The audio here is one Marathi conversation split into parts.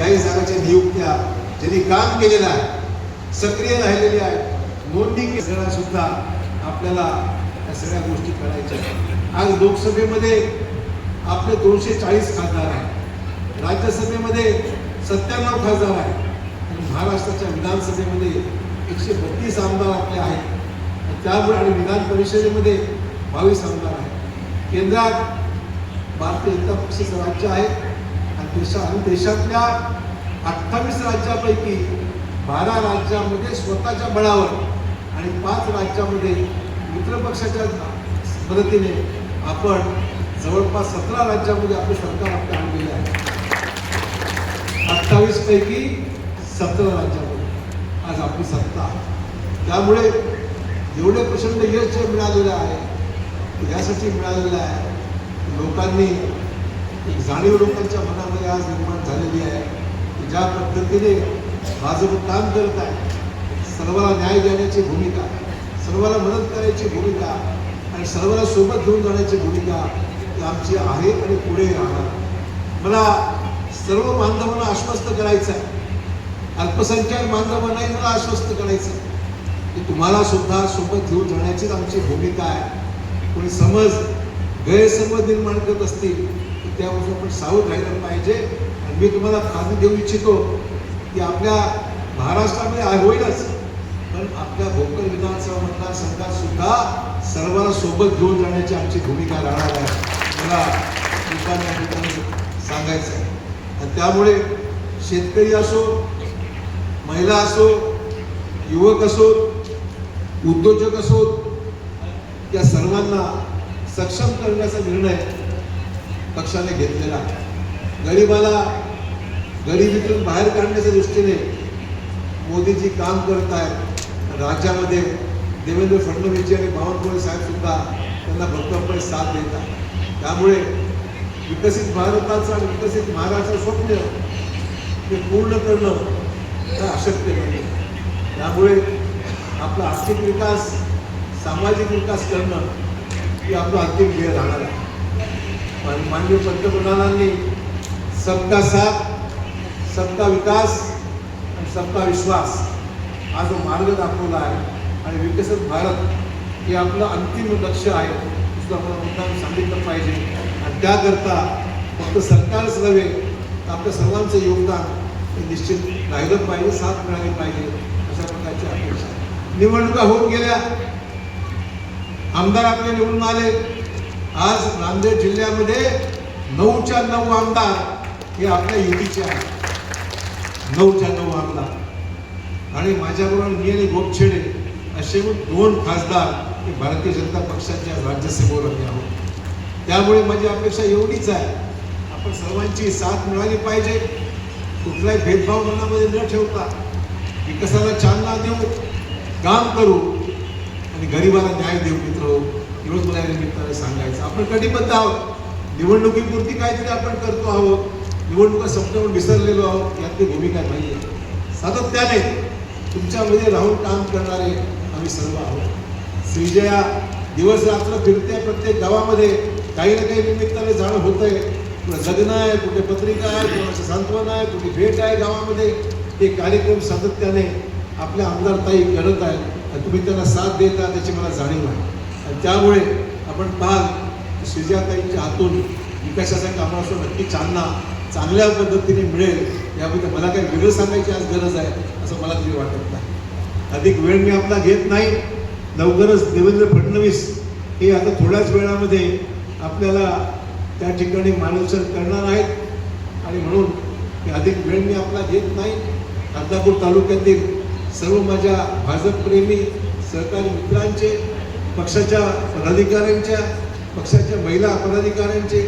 त्याही जागाच्या नियुक्त्या ज्यांनी काम केलेलं आहे सक्रिय राहिलेली आहे नोंदणी केलेल्या सुद्धा आपल्याला या सगळ्या गोष्टी करायच्या आहेत. आज लोकसभेमध्ये आपले दोनशे चाळीस खासदार आहेत. राज्यसभेमध्ये सत्त्याण्णव खासदार आहेत. आणि महाराष्ट्राच्या विधानसभेमध्ये एकशे बत्तीस आमदार आपले आहेत. त्यामुळे आणि विधान परिषदेमध्ये बावीस आमदार आहेत. केंद्रात भारतीय जनता पक्षाचं राज्य आहे. देशा आणि देशातल्या अठ्ठावीस राज्यापैकी बारा राज्यामध्ये स्वतःच्या बळावर आणि पाच राज्यामध्ये मित्रपक्षाच्या मदतीने आपण जवळपास सतरा राज्यामध्ये आपलं सरकार आपलं आणलेलं आहे. अठ्ठावीसपैकी सतरा राज्यामध्ये आज आपली सत्ता. त्यामुळे एवढे प्रचंड यश जे मिळालेलं आहे यासाठी मिळालेलं आहे लोकांनी एक जाणीव लोकांच्या मनामध्ये आज निर्माण झालेली आहे की ज्या पद्धतीने भाजप काम करत आहे सर्वांना न्याय देण्याची भूमिका सर्वांना मदत करायची भूमिका आणि सर्वांना सोबत घेऊन जाण्याची भूमिका ही आमची आहे आणि पुढे राहणार. मला सर्व बांधवांना आश्वस्त करायचं आहे. अल्पसंख्याक बांधवांनाही मला आश्वस्त करायचं आहे की तुम्हाला सुद्धा सोबत घेऊन जाण्याचीच आमची भूमिका आहे. कोणी समज गैरसमज निर्माण करत असतील त्यापासून आपण सावध राहिलं पाहिजे. आणि मी तुम्हाला खात्री देऊ इच्छितो की आपल्या महाराष्ट्रामध्ये होईलच. पण आपल्या भोकर विधानसभा मतदारसंघात सुद्धा सर्वांना सोबत घेऊन जाण्याची आमची भूमिका राहणार आहे. मला लोकांना सांगायचं आहे. आणि त्यामुळे शेतकरी असो महिला असो युवक असो उद्योजक असोत या सर्वांना सक्षम करण्याचा निर्णय पक्षाने घेतलेला. गरिबाला गरिबीतून बाहेर काढण्याच्या दृष्टीने मोदीजी काम करत आहेत राज्यामध्ये देवेंद्र फडणवीसजी आणि बावनकुळे साहेबसुद्धा त्यांना भक्कमपणे साथ देतात. त्यामुळे विकसित भारताचं आणि विकसित महाराष्ट्र स्वप्न ते पूर्ण करणं हे अशक्य नाही त्यामुळे आपला आर्थिक विकास सामाजिक विकास करणं ही आपलं अंतिम ध्येय राहणार आहे. पण माननीय पंतप्रधानांनी सबका साथ सबका विकास आणि सबका विश्वास हा जो मार्ग दाखवला आहे आणि विकसित भारत हे आपलं अंतिम लक्ष आहे असं आपण मुद्दाम सांगितलं पाहिजे. आणि त्याकरता फक्त सरकारच नव्हे तर आपल्या सर्वांचं योगदान हे निश्चित राहिलं पाहिजे साथ मिळाली पाहिजे अशा प्रकारची अपेक्षा निवडणुका होऊन गेल्या. आमदार आपले निवडून आले. आज नांदेड जिल्ह्यामध्ये नऊच्या नऊ आमदार हे आपल्या युतीचे आहेत. नऊच्या नऊ आमदार. आणि माझ्याबरोबर मी आणि गोपछेडे असे दोन खासदार हे भारतीय जनता पक्षाच्या राज्यसभेवर आम्ही आहोत. त्यामुळे माझी अपेक्षा एवढीच आहे. आपण सर्वांची साथ मिळाली पाहिजे. कुठलाही भेदभाव मनामध्ये न ठेवता विकासाला चालना देऊ काम करू आणि गरिबाला न्याय देऊ मित्र. निमित्ताने सांगायचं. आपण कटिबद्ध आहोत. निवडणुकीपुरती काहीतरी आपण करतो आहोत. निवडणुका संपल्यावर विसरलेलो आहोत. यातली भूमिका नाही आहे सातत्याने तुमच्यामध्ये राहून काम करणारे आम्ही सर्व आहोत. श्रीजया दिवस रात्र फिरते प्रत्येक गावामध्ये. काही ना काही निमित्ताने जाणं होत आहे कुठं जगणं आहे कुठे पत्रिका आहे कुणाचं सांत्वन आहे कुठे भेट आहे गावामध्ये. हे कार्यक्रम सातत्याने आपल्या आमदारताई करत आहेत. आणि तुम्ही त्यांना साथ देता त्याची मला जाणीव आहे. त्यामुळे आपण पाहाल श्रीजाताईंच्या हातून विकासाच्या कामावर नक्की चालना चांगल्या पद्धतीने मिळेल याबद्दल मला काही वेगळं सांगायची आज गरज आहे असं मला तरी वाटत नाही. अधिक वेळ मी आपला घेत नाही. लवकरच देवेंद्र फडणवीस हे आता थोड्याच वेळामध्ये आपल्याला त्या ठिकाणी मार्गदर्शन करणार आहेत. आणि म्हणून अधिक वेळ मी आपला घेत नाही. अर्धापूर तालुक्यातील सर्व माझ्या भाजपप्रेमी सहकारी मित्रांचे पक्षाच्या पदाधिकाऱ्यांच्या पक्षाच्या महिला पदाधिकाऱ्यांचे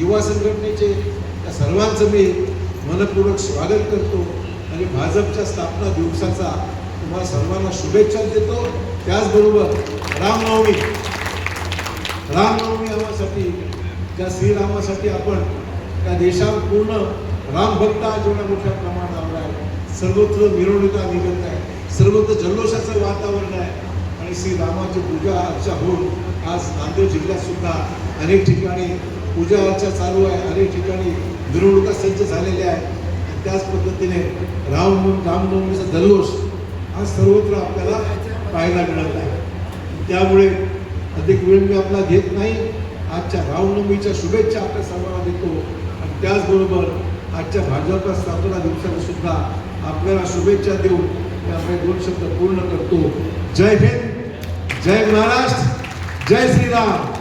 युवा संघटनेचे या सर्वांचं मी मनपूर्वक स्वागत करतो. आणि भाजपच्या स्थापना दिवसाचा तुम्हाला सर्वांना शुभेच्छा देतो. त्याचबरोबर रामनवमी रामनवमी आम्हासाठी त्या श्रीरामासाठी आपण त्या देशात पूर्ण रामभक्त आज एवढ्या मोठ्या प्रमाणात आला आहे. सर्वत्र मिरवणुका निघत आहे सर्वत्र जल्लोषाचं वातावरण आहे. श्री श्रीरामाची पूजा अर्चा होऊन आज नांदेड जिल्ह्यात सुद्धा अनेक ठिकाणी पूजा अर्चा चालू आहे. अनेक ठिकाणी मिरवणुका सज्ज झालेल्या आहेत. त्याच पद्धतीने राम रामनवमीचा जल्लोष हा सर्वत्र आपल्याला पाहायला मिळत आहे. त्यामुळे अधिक वेळ मी आपला घेत नाही. आजच्या रामनवमीच्या शुभेच्छा आपल्या सर्वांना देतो. आणि त्याचबरोबर आजच्या भाजपा स्थापना दिवसाला सुद्धा आपल्याला शुभेच्छा देऊन त्यामुळे दोन शब्द पूर्ण करतो. जय हिंद! जय महाराष्ट्र जय श्रीराम